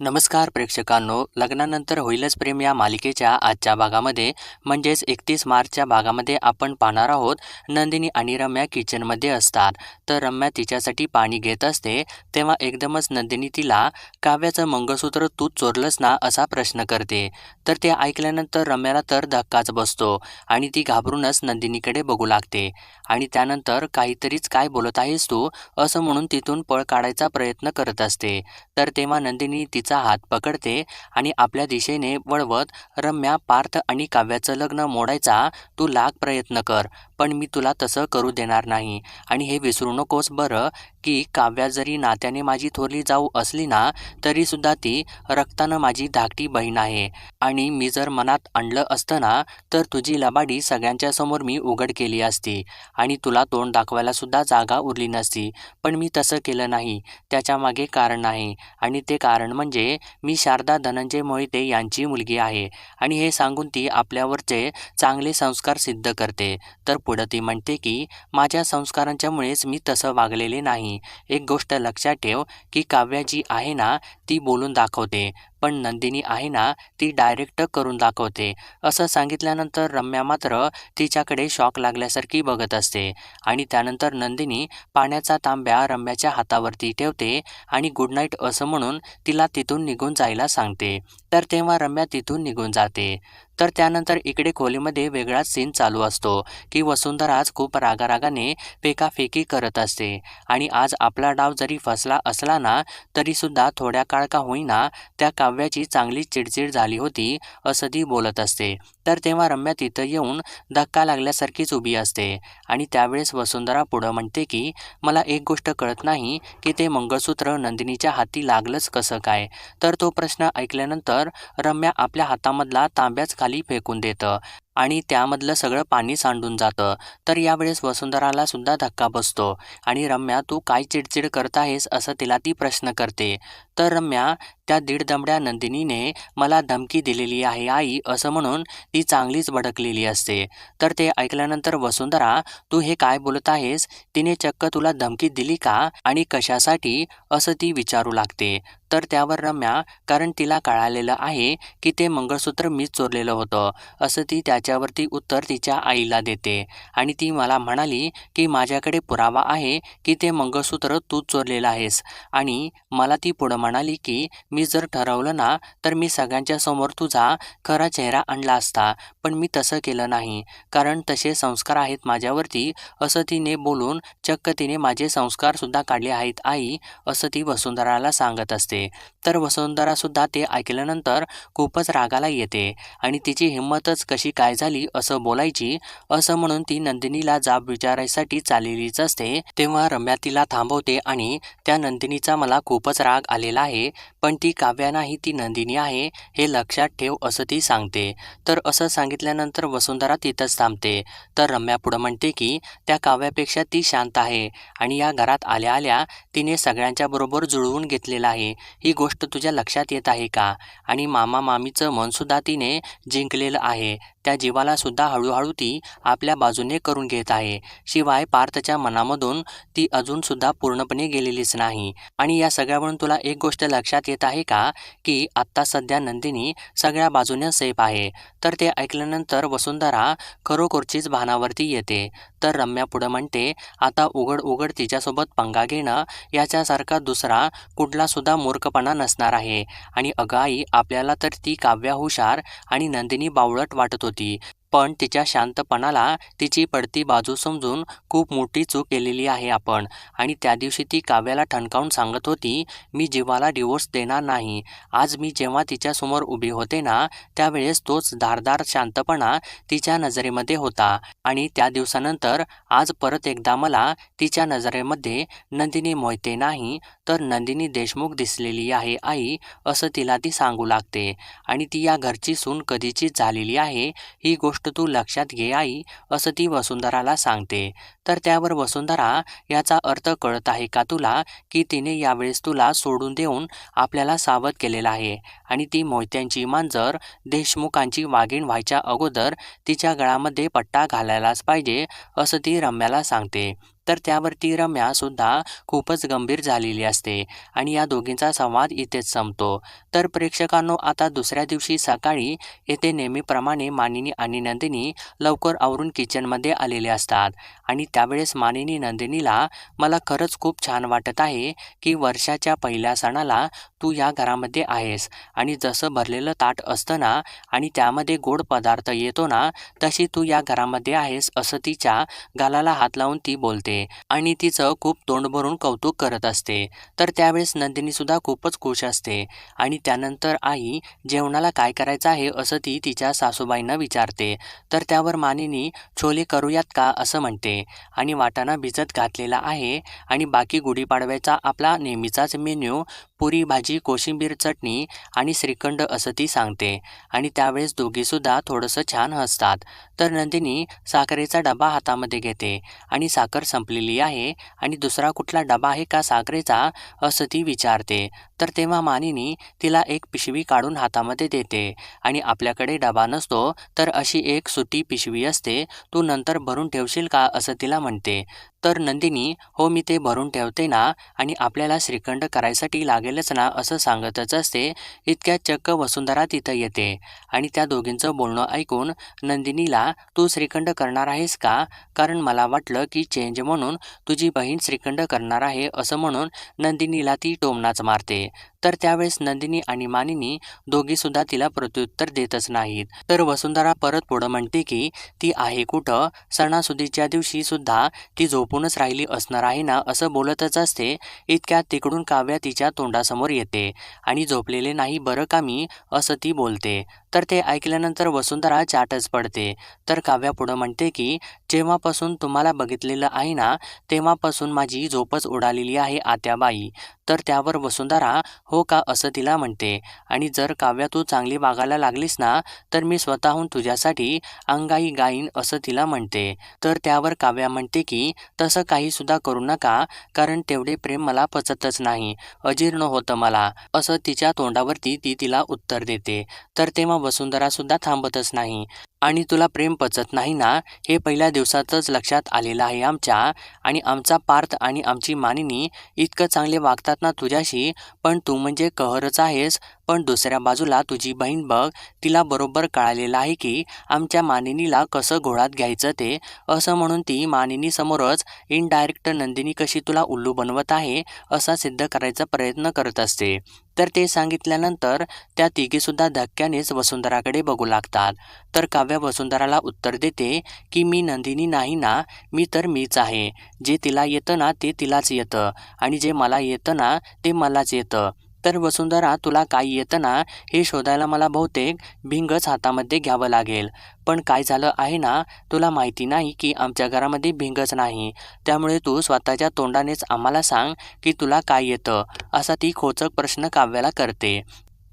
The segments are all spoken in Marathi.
नमस्कार प्रेक्षकांनो लग्नानंतर होईलच प्रेम या मालिकेच्या आजच्या भागामध्ये. म्हणजेच एकतीस मार्चच्या भागामध्ये आपण पाहणार आहोत नंदिनी आणि रम्या किचनमध्ये असतात. तर रम्या तिच्यासाठी पाणी घेत असते तेव्हा एकदमच नंदिनी तिला काव्याचं मंगळसूत्र तू चोरलंस ना असा प्रश्न करते. तर ते ऐकल्यानंतर रम्याला तर धक्काच बसतो आणि ती घाबरूनच नंदिनीकडे बघू लागते. आणि त्यानंतर काहीतरीच काय बोलत आहेस तू असं म्हणून तिथून पळ काढायचा प्रयत्न करत असते. तर तेव्हा नंदिनी तिचं हात पकडते आणि आपल्या दिशेने वळवत रम्या पार्थ आणि काव्याचं लग्न मोडायचा तू लाख प्रयत्न कर. पण मी तुला तसं करू देणार नाही. आणि हे विसरू नकोस बरं की काव्या जरी नात्याने माझी थोरली जाऊ असली ना तरीसुद्धा ती रक्तानं माझी धाकटी बहीण आहे. आणि मी जर मनात आणलं असतं ना तर तुझी लबाडी सगळ्यांच्या समोर मी उघड केली असती. आणि तुला तोंड दाखवायलासुद्धा जागा उरली नसती. पण मी तसं केलं नाही. त्याच्यामागे कारण आहे आणि ते कारण म्हणजे मी शारदा धनंजय मोहिते यांची मुलगी आहे. आणि हे सांगून ती आपल्यावरचे चांगले संस्कार सिद्ध करते. तर पुढं ती म्हणते की माझ्या संस्कारांच्यामुळेच मी तसं वागलेले नाही. एक गोष्ट लक्षात ठेव की काव्या जी आहे ना ती बोलून दाखवते. पण नंदिनी आहे ना ती डायरेक्ट करून दाखवते. असं सांगितल्यानंतर रम्या मात्र तिच्याकडे शॉक लागल्यासारखी बघत असते. आणि त्यानंतर नंदिनी पाण्याचा तांब्या रम्याच्या हातावरती ठेवते आणि गुड नाईट असं म्हणून तिला तिथून निघून जायला सांगते. तर तेव्हा रम्या तिथून निघून जाते. तर त्यानंतर इकडे खोलीमध्ये वेगळाच सीन चालू असतो की वसुंधराज खूप रागारागाने फेकाफेकी करत असते. आणि आज आपला डाव जरी फसला असला ना तरीसुद्धा थोड्या काळ का होईना त्या काव्याची चांगली चिडचिड झाली होती असं ती बोलत असते. तर तेव्हा रम्या तिथं येऊन धक्का लागल्यासारखीच उभी असते. आणि त्यावेळेस वसुंधरा पुढं म्हणते की मला एक गोष्ट कळत नाही की ते मंगळसूत्र नंदिनीच्या हाती लागलंच कसं काय? तर तो प्रश्न ऐकल्यानंतर रम्या आपल्या हातामधला तांब्याच खाली फेकून देतं आणि त्यामधलं सगळं पाणी सांडून जातं. तर यावेळेस वसुंधराला सुद्धा धक्का बसतो. आणि रम्या तू काय चिडचिड करत आहेस असं तिला ती प्रश्न करते. तर रम्या त्या दीड दमड्या नंदिनीने मला धमकी दिलेली आहे आई असं म्हणून ती ती चांगलीच भडकलेली असते. तर ते ऐकल्यानंतर वसुंधरा तू हे काय बोलत आहेस? तिने चक्क तुला धमकी दिली का? आणि कशासाठी? असं ती विचारू लागते. तर त्यावर रम्या कारण तिला कळालेलं आहे की ते मंगळसूत्र मीच चोरलेलं होतं. असं ती त्याच्यावरती उत्तर तिच्या आईला देते. आणि ती मला म्हणाली की माझ्याकडे पुरावा आहे की ते मंगळसूत्र तू चोरलेलं आहेस. आणि मला ती पुढं म्हणाली की मी जर ठरवलं ना तर मी सगळ्यांच्या समोर तुझा खरा चेहरा आणला असता पण मी तसं केलं नाही. कारण तसे संस्कार आहेत माझ्यावरती असं तिने बोलून चक्क तिने माझे संस्कारसुद्धा काढले आहेत आई असं ती वसुंधराला सांगत असते. तर वसुंधरासुद्धा ते ऐकल्यानंतर खूपच रागाला येते आणि तिची हिंमतच कशी काय झाली असं बोलायची असं म्हणून ती नंदिनीला जाब विचारायसाठी चाललेलीच असते. तेव्हा रम्या तिला थांबवते आणि त्या नंदिनीचा मला खूपच राग आलेला आहे पण ती काव्या नाही ती नंदिनी आहे हे लक्षात ठेव असं ती सांगते. तर असं सांगितल्यानंतर वसुंधरा तिथंच थांबते. तर रम्या पुढं म्हणते की त्या काव्यापेक्षा ती शांत आहे आणि या घरात आल्या आल्या तिने सगळ्यांच्या बरोबर जुळवून घेतलेलं आहे. ही गोष्ट तुझ्या लक्षात येत आहे का? आणि मामा मामीचं मनसुद्धा तिने जिंकलेलं आहे. त्या जीवाला सुद्धा हळूहळू ती आपल्या बाजूने करून घेत आहे. शिवाय पार्थच्या मनामधून ती अजूनसुद्धा पूर्णपणे गेलेलीच नाही. आणि या सगळ्यावरून तुला एक गोष्ट लक्षात येत आहे का? की आत्ता सध्या नंदिनी सगळ्या बाजूने सेफ आहे. तर ते ऐकल्यानंतर वसुंधरा खरोखरचीच भानावरती येते. तर रम्या पुढं म्हणते आता उघड उघड तिच्यासोबत पंगा घेणं याच्यासारखा दुसरा कुठलासुद्धा मूर्खपणा नसणार आहे. आणि अगाई आपल्याला तर ती काव्या हुशार आणि नंदिनी बावळट वाटत होती ဆိုဒီ पण तिच्या शांतपणाला तिची पडती बाजू समजून खूप मोठी चूक केलेली आहे आपण. आणि त्या दिवशी ती काव्याला ठणकावून सांगत होती मी जीवाला डिवोर्स देणार नाही. आज मी जेव्हा तिच्यासमोर उभी होते ना त्यावेळेस तोच धारदार शांतपणा तिच्या नजरेमध्ये होता. आणि त्या दिवसानंतर आज परत एकदा मला तिच्या नजरेमध्ये नंदिनी मोहिते नाही तर नंदिनी देशमुख दिसलेली आहे आई असं तिला ती सांगू लागते. आणि ती या घरची सून कधीचीच झालेली आहे ही गोष्ट तू लक्षात घे आई असं ती वसुंधराला सांगते. तर त्यावर वसुंधरा याचा अर्थ कळत आहे का तुला की तिने यावेळेस तुला सोडून देऊन आपल्याला सावध केलेलं आहे? आणि ती मोहित्यांची मांजर देशमुखांची वाघीण व्हायच्या अगोदर तिच्या गळामध्ये पट्टा घालायलाच पाहिजे असं ती रम्याला सांगते. तर त्यावरती रम्या सुद्धा खूपच गंभीर झालेली असते आणि या दोघींचा संवाद इथेच संपतो. तर प्रेक्षकांनो आता दुसऱ्या दिवशी सकाळी येथे नेहमीप्रमाणे मानिनी आणि नंदिनी लवकर आवरून किचनमध्ये आलेले असतात आणि त्यावेळेस मानिनी नंदिनीला मला खरंच खूप छान वाटत आहे की वर्षाच्या पहिल्या सणाला तू या घरामध्ये आहेस आणि जसं भरलेलं ताट असतं ना आणि त्यामध्ये गोड पदार्थ येतो ना तशी तू या घरामध्ये आहेस असं तिच्या गालाला हात लावून ती बोलते. आणि तिचं खूप तोंड भरून कौतुक करत असते. तर त्यावेळेस नंदिनीसुद्धा खूपच खुश असते. आणि त्यानंतर आई जेवणाला काय करायचं आहे? असं ती तिच्या सासूबाईंना विचारते. तर त्यावर मानिनी छोले करूयात का? असं म्हणते. आणि वाटाणा भिजत घातलेला आहे. आणि बाकी गुढीपाडव्याचा आपला नेहमीचाच मेन्यू पुरी भाजी कोशिंबीर चटणी आणि श्रीखंड असं ती सांगते. आणि त्यावेळेस दोघीसुद्धा थोडंसं छान हसतात. तर नंदिनी साखरेचा डबा हातामध्ये घेते आणि साखर संपलेली आहे आणि दुसरा कुठला डबा आहे का साखरेचा असं ती विचारते. तर तेव्हा मानिनी तिला एक पिशवी काढून हातामध्ये देते आणि आपल्याकडे डबा नसतो तर अशी एक सुटी पिशवी असते तू नंतर भरून ठेवशील का असं तिला म्हणते. तर नंदिनी हो मी ते भरून ठेवते ना आणि आपल्याला श्रीखंड करायसाठी लागेलच ना असं सांगतच असते. इतक्यात चक्क वसुंधरा तिथं येते आणि त्या दोघींचं बोलणं ऐकून नंदिनीला तू श्रीखंड करणार आहेस का? कारण मला वाटलं की चेंज म्हणून तुझी बहीण श्रीखंड करणार आहे असं म्हणून नंदिनीला ती टोमनाच मारते. तर त्यावेळेस नंदिनी आणि मानिनी दोघीसुद्धा तिला प्रत्युत्तर देतच नाहीत. तर वसुंधरा परत पुढं म्हणते की ती आहे कुठं? सणासुदीच्या दिवशी सुद्धा ती झोपूनच राहिली असणार आहे ना असं बोलतच असते. इतक्यात तिकडून काव्या तिच्या तोंडासमोर येते. आणि झोपलेले नाही बरं का मी? असं ती बोलते. तर ते ऐकल्यानंतर वसुंधरा चाटच पडते. तर काव्या पुढं म्हणते की जेव्हापासून तुम्हाला बघितलेलं आहे ना तेव्हापासून माझी झोपच उडालेली आहे आत्याबाई. तर त्यावर वसुंधरा हो का असं तिला म्हणते? आणि जर काव्या तू चांगली वागायला लागलीस ना तर मी स्वतःहून तुझ्यासाठी अंगाई गाईन असं तिला म्हणते. तर त्यावर काव्या म्हणते की तसं काहीसुद्धा करू नका कारण तेवढे प्रेम मला पचतच नाही. अजीर्ण होतं मला. असं तिच्या तोंडावरती ती तिला उत्तर देते. तर तेव्हा वसुंधरासुद्धा थांबतच नाही. आणि तुला प्रेम पचत नाही ना हे पहिल्या दिवसातच लक्षात आलेलं आहे आमच्या. आणि आमचा पार्थ आणि आमची मानिनी इतकं चांगले वागतात ना तुझ्याशी पण तू म्हणजे कहरच आहेस. पण दुसऱ्या बाजूला तुझी बहीण बघ तिला बरोबर कळालेलं आहे की आमच्या मानिनीला कसं घोळात घ्यायचं ते. असं म्हणून ती मानिनीसमोरच इनडायरेक्ट नंदिनी कशी तुला उल्लू बनवत आहे असा सिद्ध करायचा प्रयत्न करत असते. तर ते सांगितल्यानंतर त्या तिघीसुद्धा धक्क्यानेच वसुंधराकडे बघू लागतात. तर काव्या वसुंधराला उत्तर देते की मी नंदिनी नाही ना मी तर मीच आहे. जे तिला येतं ना ते तिलाच येतं. आणि जे मला येतं ना ते मलाच येतं. तर वसुंधरा तुला काय येतं ना हे शोधायला मला बहुतेक भिंगच हातामध्ये घ्यावं लागेल. पण काय झालं आहे ना तुला माहिती नाही की आमच्या घरामध्ये भिंगच नाही. त्यामुळे तू स्वतःच्या तोंडानेच आम्हाला सांग की तुला काय येतं असा ती खोचक प्रश्न काव्याला करते.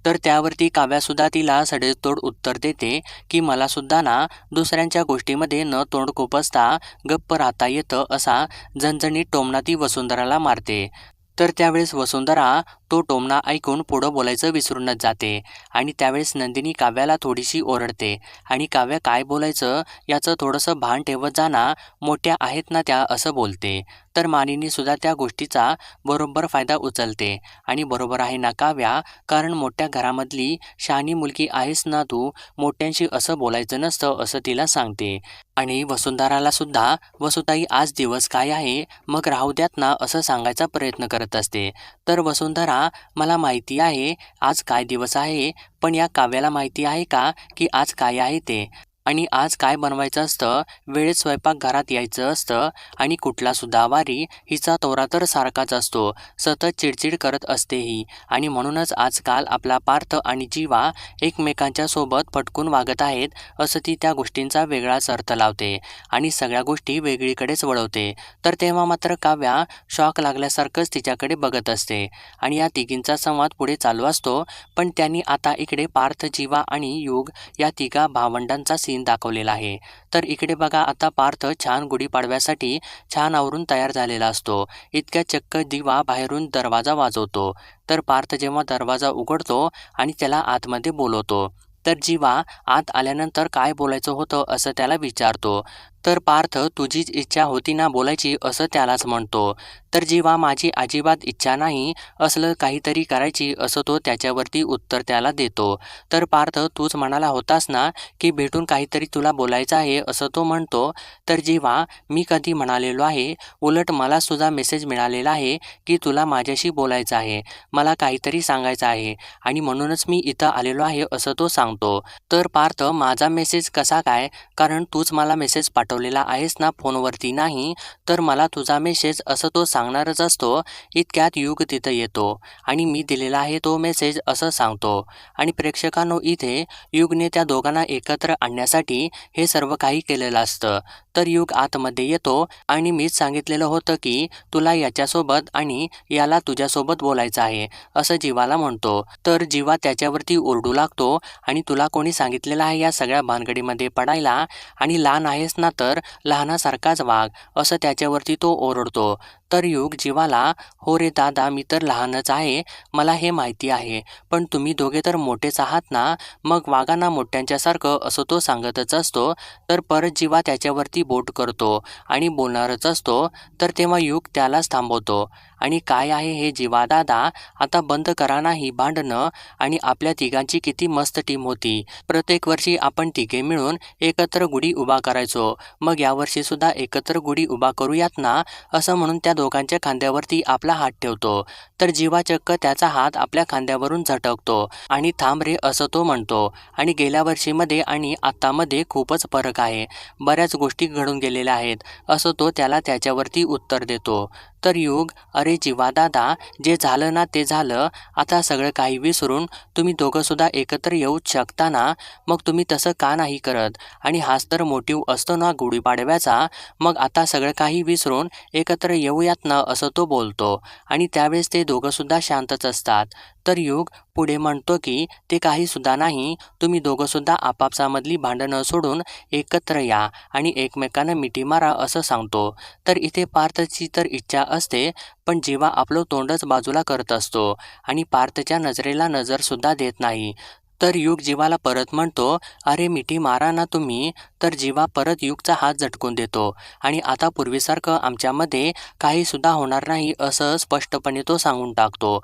तर त्यावरती काव्यासुद्धा तिला सडेतोड उत्तर देते की मलासुद्धा ना दुसऱ्यांच्या गोष्टीमध्ये न तोंड खुपसता गप्प राहता येतं असा झणझणीत टोमना ती वसुंधराला मारते. तर त्यावेळेस वसुंधरा तो टोमणा ऐकून पुढं बोलायचं विसरूनच जाते आणि त्यावेळेस नंदिनी काव्याला थोडीशी ओरडते. आणि काव्य काय बोलायचं? याचं थोडंसं भान ठेवत जाना मोठ्या आहेत ना त्या असं बोलते. तर मानिनी सुद्धा त्या गोष्टीचा बरोबर फायदा उचलते. आणि बरोबर आहे ना काव्या? कारण मोठ्या घरामधली शहाणी मुलगी आहेस ना तू मोठ्यांशी असं बोलायचं नसतं असं तिला सांगते. आणि वसुंधराला सुद्धा वसुताई आज दिवस काय आहे? मग राहू द्यात ना असं सांगायचा प्रयत्न करत असते. तर वसुंधरा मला माहिती आहे आज काय दिवस आहे? पण या काव्याला माहिती आहे का की आज काय आहे ते? आणि आज काय बनवायचं असतं? वेळेत स्वयंपाकघरात यायचं असतं आणि कुठलासुद्धा वारी हिचा तोरा तर सारखाच असतो. सतत चिडचिड करत असते ही. आणि म्हणूनच आजकाल आपला पार्थ आणि जीवा एकमेकांच्या सोबत पटकून वागत आहेत असं ती त्या गोष्टींचा वेगळाच अर्थ लावते आणि सगळ्या गोष्टी वेगळीकडेच वळवते. तर तेव्हा मात्र काव्या शॉक लागल्यासारखंच तिच्याकडे बघत असते आणि या तिघींचा संवाद पुढे चालू असतो. पण त्यांनी आता इकडे पार्थ जीवा आणि युग या तिघा भावंडांचा सीन दाखवलेला आहे. तर इकडे बघा आता पार्थ छान गुढीपाडव्यासाठी छान आवरून तयार झालेला असतो. इतक्या चक्क दिवा बाहेरून दरवाजा वाजवतो. तर पार्थ जेव्हा दरवाजा उघडतो आणि त्याला आतमध्ये बोलवतो. तर जीवा आत आल्यानंतर काय बोलायचं होतं असं त्याला विचारतो. तर पार्थ तुझीच इच्छा होती ना बोलायची असं त्यालाच म्हणतो. तर जीवा माझी अजिबात इच्छा नाही असलं काहीतरी करायची असं तो त्याच्यावरती उत्तर त्याला देतो. तर पार्थ तूच म्हणाला होतास ना की भेटून काहीतरी तुला बोलायचं आहे असं तो म्हणतो. तर जीवा मी कधी म्हणालेलो आहे उलट मला सुद्धा मेसेज मिळालेला आहे की तुला माझ्याशी बोलायचं आहे मला काहीतरी सांगायचं आहे आणि म्हणूनच मी इथं आलेलो आहे असं तो सांगतो. तर पार्थ माझा मेसेज कसा काय? कारण तूच मला मेसेज पाठवलेला आहेस ना फोनवरती नाही तर मला तुझा मेसेज असं तो सांगणारच असतो. इतक्यात युग तिथं येतो आणि मी दिलेला आहे तो मेसेज असं सांगतो. आणि प्रेक्षकांनो इथे युगने त्या दोघांना एकत्र आणण्यासाठी हे सर्व काही केलेलं असतं. तर युग आतमध्ये येतो आणि मीच सांगितलेलं होतं की तुला याच्यासोबत आणि याला तुझ्यासोबत बोलायचं आहे असं जीवाला म्हणतो. तर जीवा त्याच्यावरती ओरडू लागतो आणि तुला कोणी सांगितलेलं आहे या सगळ्या भानगडीमध्ये पडायला आणि लहान आहेस ना तर लहानासारखाच वाघ असं त्याच्यावरती तो ओरडतो. तर युग जीवाला हो रे दादा मी तर लहानच आहे मला हे माहिती आहे पण तुम्ही दोघे तर मोठेच आहात ना मग वाघांना मोठ्यांच्यासारखं असं तो सांगतच असतो. तर परत जीवा त्याच्यावरती बोट करतो आणि बोलणारच असतो. तर तेव्हा युग त्यालाच थांबवतो. आणि काय आहे हे जीवा दादा? आता बंद करा नाही भांडणं आणि आपल्या तिघांची किती मस्त टीम होती. प्रत्येक वर्षी आपण तिघे मिळून एकत्र गुढी उभा करायचो. मग यावर्षी सुद्धा एकत्र गुढी उभा करूयात ना असं म्हणून त्या दोघांच्या खांद्यावरती आपला हात ठेवतो. तर जीवा चक्क त्याचा हात आपल्या खांद्यावरून झटकतो आणि थांब रे असं तो म्हणतो. आणि गेल्या वर्षीमध्ये आणि आत्तामध्ये खूपच फरक आहे. बऱ्याच गोष्टी घडून गेलेल्या आहेत. असं तो त्याला त्याच्यावरती उत्तर देतो. तर युग अरे जीवा दादा जे झालं ना ते झालं. आता सगळं काही विसरून तुम्ही दोघंसुद्धा एकत्र येऊच शकता ना? मग तुम्ही तसं का नाही करत? आणि हाच तर मोटिव असतो ना गुढीपाडव्याचा? मग आता सगळं काही विसरून एकत्र येऊयात ना असं तो बोलतो. आणि त्यावेळेस ते दोघंसुद्धा शांतच असतात. तर योग पुढे म्हणतो की ते काहीसुद्धा नाही तुम्ही दोघंसुद्धा आपापसामधली भांडणं सोडून एकत्र या आणि एकमेकांना मिठी मारा असं सांगतो. तर इथे पार्थची तर इच्छा असते पण जेव्हा आपलं तोंडच बाजूला करत असतो आणि पार्थच्या नजरेला नजरसुद्धा देत नाही तर युग जीवाला परत म्हणतो अरे मिठी मारा ना तुम्ही. तर जीवा परत युगचा हात झटकून देतो. आणि आता पूर्वीसारखं आमच्यामध्ये काहीसुद्धा होणार नाही असं स्पष्टपणे तो सांगून टाकतो.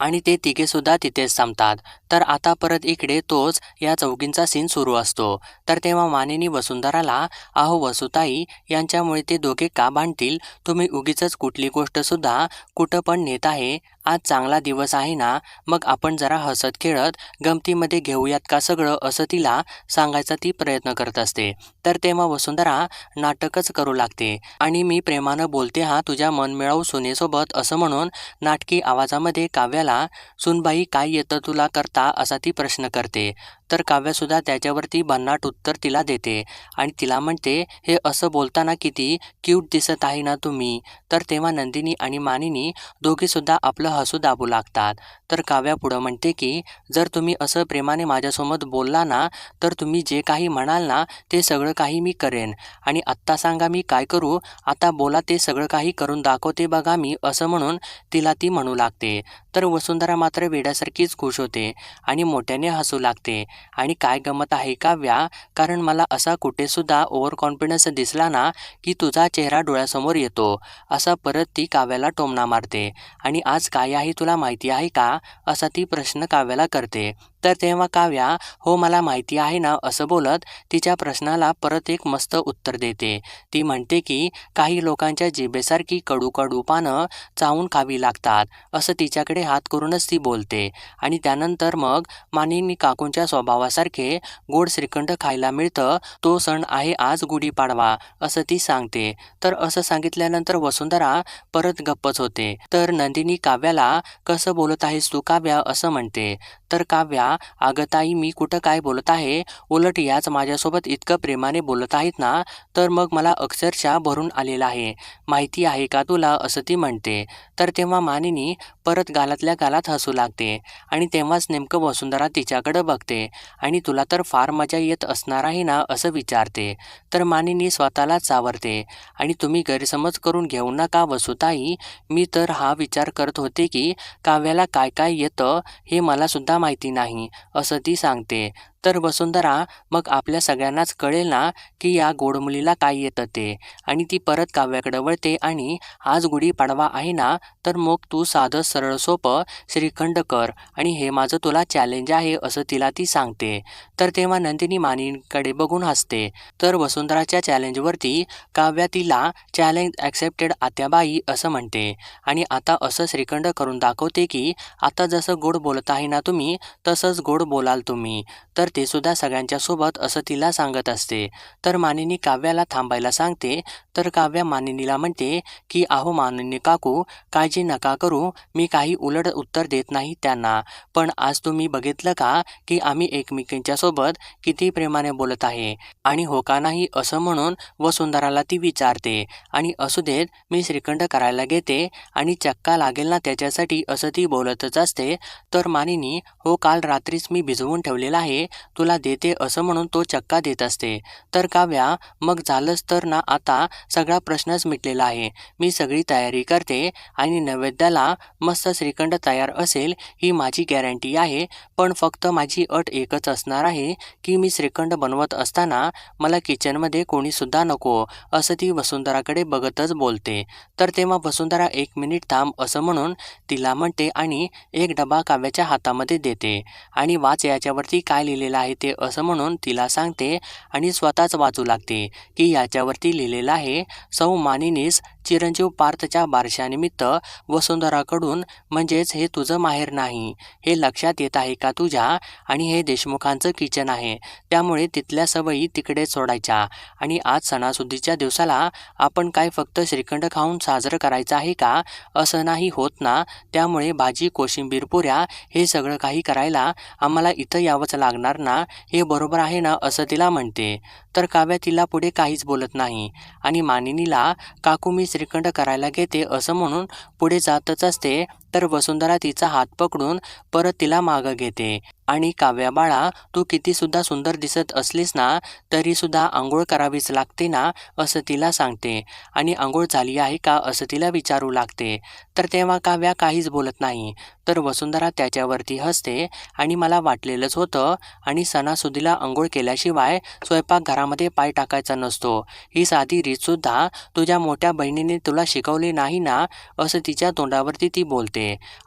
आणि ते तिघेसुद्धा तिथेच थांबतात. तर आता परत इकडे तोच या चौकींचा सीन सुरू असतो. तर तेव्हा मानेनी वसुंधराला अहो वसुताई यांच्यामुळे ते दोघे का भांडतील? तुम्ही उगीच कुठली गोष्टसुद्धा कुठं पण नेत आहे. आज चांगला दिवस आहे ना? मग आपण जरा हसत खेळत गमतीमध्ये घेऊयात का सगळं? असं तिला सांगायचा ती प्रयत्न करत असते. तर तेव्हा वसुंधरा नाटकच करू लागते. आणि मी प्रेमानं बोलते हा तुझ्या मनमिळावू सुनेसोबत असं म्हणून नाटकी आवाजामध्ये काव्याला सुनबाई काय येतं तुला करता? असा ती प्रश्न करते. तर काव्यसुद्धा त्याच्यावरती भन्नाट उत्तर तिला देते. आणि तिला म्हणते हे असं बोलताना किती क्यूट दिसत आहे ना तुम्ही. तर तेव्हा नंदिनी आणि मानिनी दोघीसुद्धा आपलं हसू दाबू लागतात. तर काव्या पुढं म्हणते की जर तुम्ही असं प्रेमाने माझ्यासोबत बोलला ना तर तुम्ही जे काही म्हणाल ना ते सगळं काही मी करेन. आणि आत्ता सांगा मी काय करू आता बोला ते सगळं काही करून दाखवते बघा मी असं म्हणून तिला ती म्हणू लागते. तर वसुंधरा मात्र वेड्यासारखीच खुश होते आणि मोठ्याने हसू लागते. आणि काय गमत आहे काव्या कारण मला असा कुठेसुद्धा ओव्हर कॉन्फिडन्स दिसला ना की तुझा चेहरा डोळ्यासमोर येतो. असा परत ती काव्याला टोमणा मारते. आणि आज काय आहे तुला माहिती आहे का? असा ती प्रश्न काव्याला करते. तर तेव्हा काव्या हो मला माहिती आहे ना असं बोलत तिच्या प्रश्नाला परत एक मस्त उत्तर देते. ती म्हणते की काही लोकांच्या जिभेसारखी कडू कडू पानं चावून खावी लागतात असं तिच्याकडे हात करूनच ती बोलते. आणि त्यानंतर मग मानिनी काकूंच्या स्वभावासारखे गोड श्रीखंड खायला मिळतं तो सण आहे आज गुढीपाडवा असं ती सांगते. तर असं सांगितल्यानंतर वसुंधरा परत गप्पच होते. तर नंदिनी काव्याला कसं बोलत आहेस तू काव्या असं म्हणते. तर काव्या अगं ताई मी कुठं काय बोलत आहे? उलट याच माझ्यासोबत इतकं प्रेमाने बोलत आहेत ना तर मग मला अक्षरशः भरून आलेला आहे. माहिती आहे का तुला? असं ती म्हणते. तर तेव्हा मानिनी परत गालातल्या गालात हसू लागते आणि तेव्हाच नेमकं वसुंधरा तिच्याकडं बघते. आणि तुला तर फार मजा येत असणार आहे ना असं विचारते. तर मानिनी स्वतःलाच सावरते. आणि तुम्ही गैरसमज करून घेऊ नका वसुताई. मी तर हा विचार करत होते की काव्याला काय काय येतं हे मला सुद्धा माहिती नाही. असं ती सांगते. तर वसुंधरा मग आपल्या सगळ्यांनाच कळेल ना की या गोड मुलीला काय येतं ते. आणि ती परत काव्याकडे वळते आणि आज गुढीपाडवा आहे ना तर मग तू साधं सरळ सोपं श्रीखंड कर आणि हे माझं तुला चॅलेंज आहे असं तिला ती सांगते. तर तेव्हा नंदिनी मानिनीकडे बघून हसते. तर वसुंधराच्या चॅलेंजवरती काव्या तिला चॅलेंज ॲक्सेप्टेड आत्याबाई असं म्हणते. आणि आता असं श्रीखंड करून दाखवते की आता जसं गोड बोलत आहे ना तुम्ही तसंच गोड बोलाल तुम्ही. तर ते सुद्धा सगळ्यांच्या सोबत असं तिला सांगत असते. तर मानिनी काव्याला थांबायला सांगते. तर काव्या मानिनीला म्हणते की अहो मानिनी काकू काळजी नका करू. मी काही उलट उत्तर देत नाही त्यांना. पण आज तुम्ही बघितलं का की आम्ही एकमेकींच्या सोबत किती प्रेमाने बोलत आहे. आणि हो का नाही असं म्हणून वसुंधराला ती विचारते. आणि असू देत मी श्रीखंड करायला घेते आणि चक्का लागेल ना त्याच्यासाठी असं ती बोलतच असते. तर मानिनी हो काल रात्रीच मी भिजवून ठेवलेला आहे. तुला देते असं म्हणून तो चक्का देत असते. तर काव्या मग झालंच तर ना आता सगळा प्रश्नच मिटलेला आहे. मी सगळी तयारी करते आणि नैवेद्याला मस्त श्रीखंड तयार असेल ही माझी गॅरंटी आहे. पण फक्त माझी अट एकच असणार आहे की मी श्रीखंड बनवत असताना मला किचनमध्ये कोणीसुद्धा नको असं ती वसुंधराकडे बघतच बोलते. तर तेव्हा वसुंधरा एक मिनिट थांब असं म्हणून तिला म्हणते आणि एक डबा काव्याच्या हातामध्ये देते. आणि वाच याच्यावरती काय लिहिले लिहिलेलं आहे ते असं म्हणून तिला सांगते आणि स्वतःच वाचू लागते की याच्यावरती लिहिलेलं आहे सौ मानिनीस चिरंजीव पार्थच्या बारशानिमित्त वसुंधराकडून म्हणजेच हे तुझं माहेर नाही हे लक्षात येत आहे का तुझ्या? आणि हे देशमुखांचं किचन आहे त्यामुळे तिथल्या सवयी तिकडे सोडायच्या आणि आज सणासुदीच्या दिवसाला आपण काय फक्त श्रीखंड खाऊन साजरं करायचं आहे का? असं नाही होत ना त्यामुळे भाजी कोशिंबीर पुऱ्या हे सगळं काही करायला आम्हाला इथं यावंच लागणार ना हे बरोबर आहे ना असं तिला म्हणते. तर काव्या तिला पुढे काहीच बोलत नाही. आणि मानिनीला काकू मी श्रीखंड करायला घेते असं म्हणून पुढे जातच असते. तर वसुंधरा तिचा हात पकडून परत तिला मागं घेते. आणि काव्या बाळा तू कितीसुद्धा सुंदर दिसत असलीस ना तरीसुद्धा आंघोळ करावीच लागते ना असं तिला सांगते. आणि आंघोळ झाली आहे का असं तिला विचारू लागते. तर तेव्हा काव्या काहीच बोलत नाही. तर वसुंधरा त्याच्यावरती हसते आणि मला वाटलेलंच होतं आणि सणासुदीला आंघोळ केल्याशिवाय स्वयंपाकघरामध्ये पाय टाकायचा नसतो. ही साधी रीतसुद्धा तुझ्या मोठ्या बहिणीने तुला शिकवली नाही ना असं तिच्या तोंडावरती ती बोलते.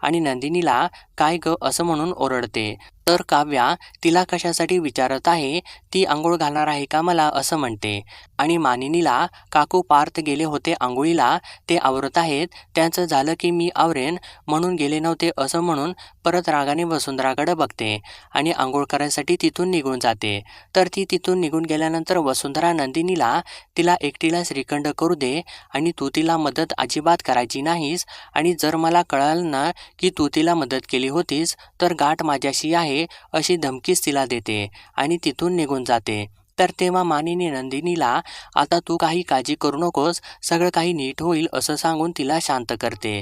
आणि नंदिनीला काय ग असं म्हणून ओरडते. तर काव्या तिला कशासाठी विचारत आहे ती आंघोळ घालणार आहे का मला असं म्हणते. आणि मानिनीला काकू पार्थ गेले होते आंघोळीला ते आवरत आहेत. त्यांचं झालं की मी आवरेन म्हणून गेले नव्हते असं म्हणून परत रागाने वसुंधराकडे बघते. आणि आंघोळ करायसाठी तिथून निघून जाते. तर ती तिथून निघून गेल्यानंतर वसुंधरा नंदिनीला तिला एकटीला श्रीखंड करू दे आणि तू तिला मदत अजिबात करायची नाहीस. आणि जर मला कळालं ना की तू तिला मदत केली होतीस तर गाठ माझ्याशी आहे. अशी धमकीच तिला देते आणि तिथून निघून जाते. तर तेव्हा मानिनी नंदिनीला आता तू काही काळजी करू नकोस सगळं काही नीट होईल असं सांगून तिला शांत करते.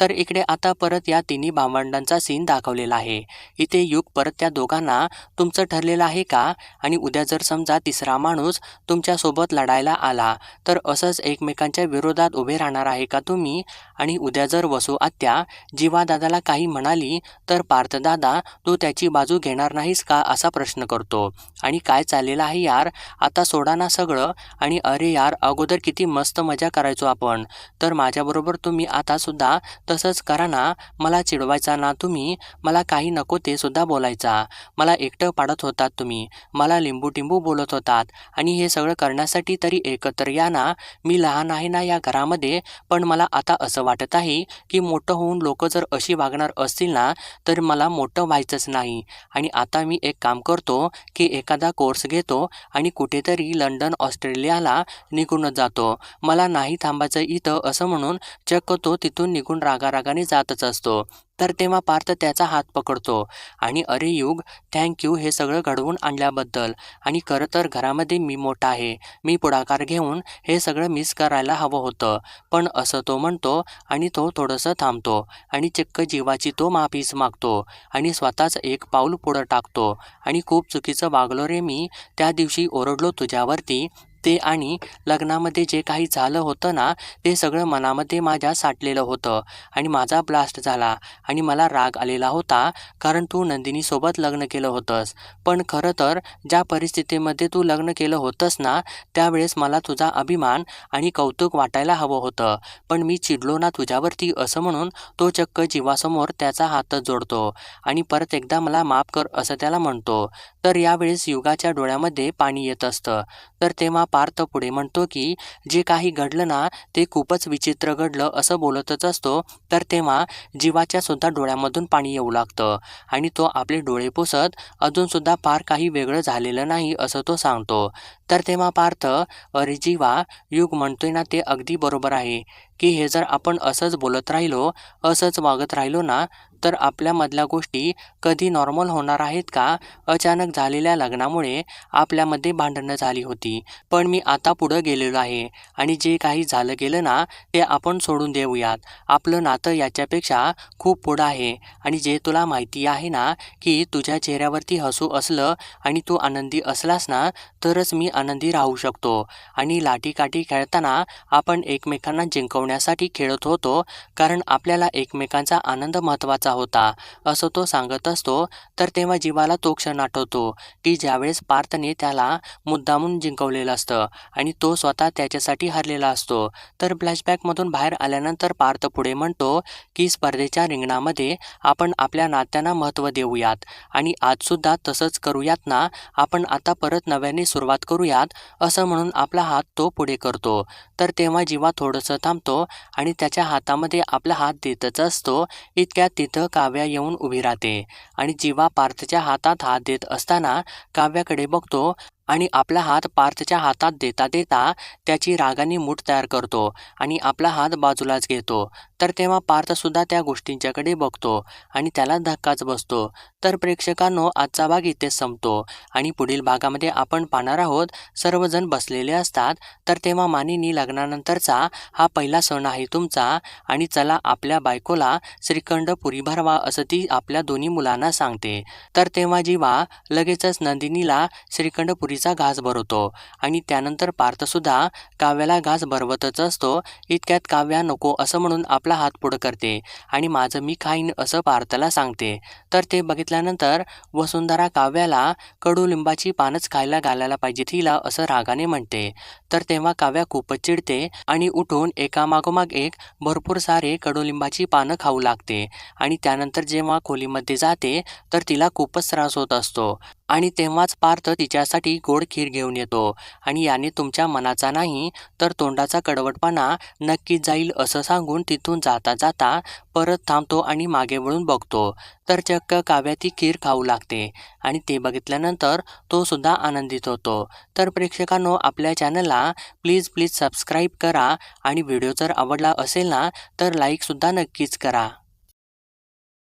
तर इकडे आता परत या तिन्ही भावंडांचा सीन दाखवलेला आहे. इथे युग परत त्या दोघांना तुमचं ठरलेलं आहे का? आणि उद्या जर समजा तिसरा माणूस तुमच्यासोबत लढायला आला तर असंच एकमेकांच्या विरोधात उभे राहणार आहे का तुम्ही? आणि उद्या जर वसू आत्या जीवा दादाला काही म्हणाली तर पार्थदादा तू त्याची बाजू घेणार नाहीस का असा प्रश्न करतो. आणि काय चाललेलं आहे यार? आता सोडा ना सगळं. आणि अरे यार अगोदर किती मस्त मजा करायचो आपण. तर माझ्याबरोबर तुम्ही आता सुद्धा तसंच करा ना. मला चिडवायचा ना तुम्ही. मला काही नको ते सुद्धा बोलायचा. मला एकटं पाडत होतात तुम्ही. मला लिंबू टिंबू बोलत होतात. आणि हे सगळं करण्यासाठी तरी एकत्र या ना. मी लहान आहे ना या घरामध्ये. पण मला आता असं वाटत आहे की मोठं होऊन लोक जर अशी वागणार असतील ना तर मला मोठं व्हायचंच नाही. आणि आता मी एक काम करतो की एक एखादा कोर्स घेतो आणि कुठेतरी लंडन ऑस्ट्रेलियाला निघूनच जातो. मला नाही थांबायचं इथं असं म्हणून चक्क तो तिथून निघून रागारागाने जातच असतो. तर तेव्हा पार्थ त्याचा हात पकडतो. आणि अरे युग थँक्यू हे सगळं घडवून आणल्याबद्दल. आणि खरं तर घरामध्ये मी मोठा आहे. मी पुढाकार घेऊन हे सगळं मिस करायला हवं होतं. पण असं तो म्हणतो आणि तो थोडंसं थांबतो. आणि चक्क जीवाची तो माफीच मागतो. आणि स्वतःच एक पाऊल पुढं टाकतो. आणि खूप चुकीचं वागलो रे मी. त्या दिवशी ओरडलो तुझ्यावरती. ते आणि लग्नामध्ये जे काही झालं होतं ना ते सगळं मनामध्ये माझ्या साठलेलं होतं आणि माझा ब्लास्ट झाला आणि मला राग आलेला होता कारण तू नंदिनीसोबत लग्न केलं होतंस. पण खरं तर ज्या परिस्थितीमध्ये तू लग्न केलं होतंस ना त्यावेळेस मला तुझा अभिमान आणि कौतुक वाटायला हवं होतं. पण मी चिडलो ना तुझ्यावरती असं म्हणून तो चक्क जीवासमोर त्याचा हात जोडतो आणि परत एकदा मला माफ कर असं त्याला म्हणतो. तर यावेळेस युगाच्या डोळ्यामध्ये पाणी येत असतं. तर तेव्हा पार्थ पुढे म्हणतो की जे काही घडलं ना ते खूपच विचित्र घडलं असं बोलतच असतो. तर तेव्हा जीवाच्या सुद्धा डोळ्यामधून पाणी येऊ लागतं आणि तो आपले डोळे पुसत अजूनसुद्धा फार काही वेगळं झालेलं नाही असं तो सांगतो. तर तेव्हा पार्थ अरे जीवा युग म्हणतोय ना ते अगदी बरोबर आहे. की हे जर आपण असंच बोलत राहिलो असंच वागत राहिलो ना तर आपल्यामधल्या गोष्टी कधी नॉर्मल होणार आहेत का? अचानक झालेल्या लग्नामुळे आपल्यामध्ये भांडणं झाली होती. पण मी आता पुढं गेलेलो आहे आणि जे काही झालं गेलं ना ते आपण सोडून देऊयात. आपलं नातं याच्यापेक्षा खूप पुढं आहे आणि जे तुला माहिती आहे ना की तुझ्या चेहऱ्यावरती हसू असलं आणि तू आनंदी असलास ना तरच मी आनंदी राहू शकतो. आणि लाठीकाठी खेळताना आपण एकमेकांना जिंकवण्यासाठी खेळत होतो कारण आपल्याला एकमेकांचा आनंद महत्त्वाचा होता. असं तो सांगत असतो तर तेव्हा जीवाला तो क्षण आठवतो की ज्यावेळेस पार्थने त्याला मुद्दामून जिंकवलेलं असतं आणि तो स्वतः त्याच्यासाठी हरलेला असतो. तर फ्लॅशबॅकमधून बाहेर आल्यानंतर पार्थ पुढे म्हणतो की स्पर्धेच्या रिंगणामध्ये आपण आपल्या नात्यांना महत्त्व देऊयात आणि आजसुद्धा तसंच करूयात ना आपण आता परत नव्याने सुरुवात करूयात असं म्हणून आपला हात तो पुढे करतो. तर तेव्हा जीवा थोडंसं थांबतो आणि त्याच्या हातामध्ये आपला हात देतच असतो इतक्यात तिथं काव्या येऊन उभी राहते आणि जीवा पार्थच्या हातात हात देत असताना काव्याकडे बघतो आणि आपला हात पार्थच्या हातात देता देता त्याची रागाने मूठ तयार करतो आणि आपला हात बाजूलाच घेतो. तर तेव्हा पार्थसुद्धा त्या गोष्टींच्याकडे बघतो आणि त्याला धक्काच बसतो. तर प्रेक्षकांनो आजचा भाग इथेच संपतो आणि पुढील भागामध्ये आपण पाहणार आहोत सर्वजण बसलेले असतात तर तेव्हा मानिनी लग्नानंतरचा हा पहिला सण आहे तुमचा आणि चला आपल्या बायकोला श्रीखंड पुरी भरवा असं ती आपल्या दोन्ही मुलांना सांगते. तर तेव्हा जीवा लगेचच नंदिनीला श्रीखंड पुरीचा घास भरवतो आणि त्यानंतर पार्थसुद्धा काव्याला घास भरवतच असतो. इतक्यात काव्या नको असं म्हणून आपला हात पुढं करते आणि माझं मी खाईन असं पार्थला सांगते. तर ते बघितल्यानंतर वसुंधरा काव्याला कडुलिंबाची पानच खायला घालायला पाहिजे तिला असं रागाने म्हणते. तर तेव्हा काव्या खूपच चिडते आणि उठून एकामागोमाग एक भरपूर सारे कडुलिंबाची पानं खाऊ लागते. आणि त्यानंतर जेव्हा खोलीमध्ये जाते तर तिला खूपच त्रास होत असतो. आणि तेव्हाच पार्थ तिच्यासाठी गोड खीर घेऊन येतो. आणि याने तुमच्या मनाचा नाही तर तोंडाचा कडवटपणा नक्कीच जाईल असं सांगून तिथून जाता जाता परत थांबतो आणि मागे वळून बघतो. तर चक्क काव्या ती खीर खाऊ लागते. आणि ते बघितल्यानंतर तो सुद्धा आनंदित होतो. तर प्रेक्षकांनो आपल्या चॅनलला प्लीज प्लीज सबस्क्राईब करा. आणि व्हिडिओ जर आवडला असेल ना तर लाईकसुद्धा नक्कीच करा.